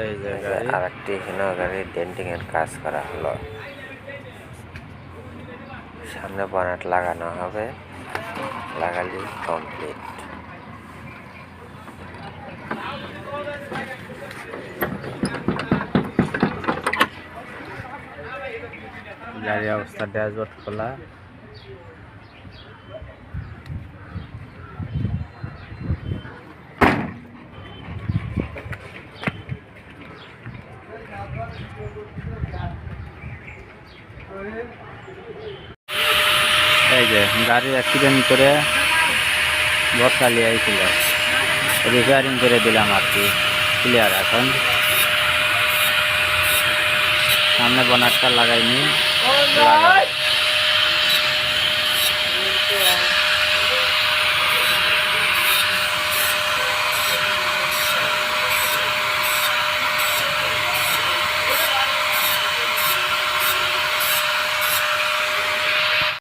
এই আরেকটি এখানে গাড়ির ডেন্টিং এর কাজ করা হলো। সামনে বনেট লাগানো হবে। লাগালি কমপ্লিট। গাড়ির অবস্থা ড্যাশবোর্ড খোলা। এই যে, গাড়ির অ্যাক্সিডেন্ট করে বর্ষালি আইছিল। রিপেয়ারিং করে দিলাম আর কি ক্লিয়ার এখন। সামনে বনারটা লাগাইনি।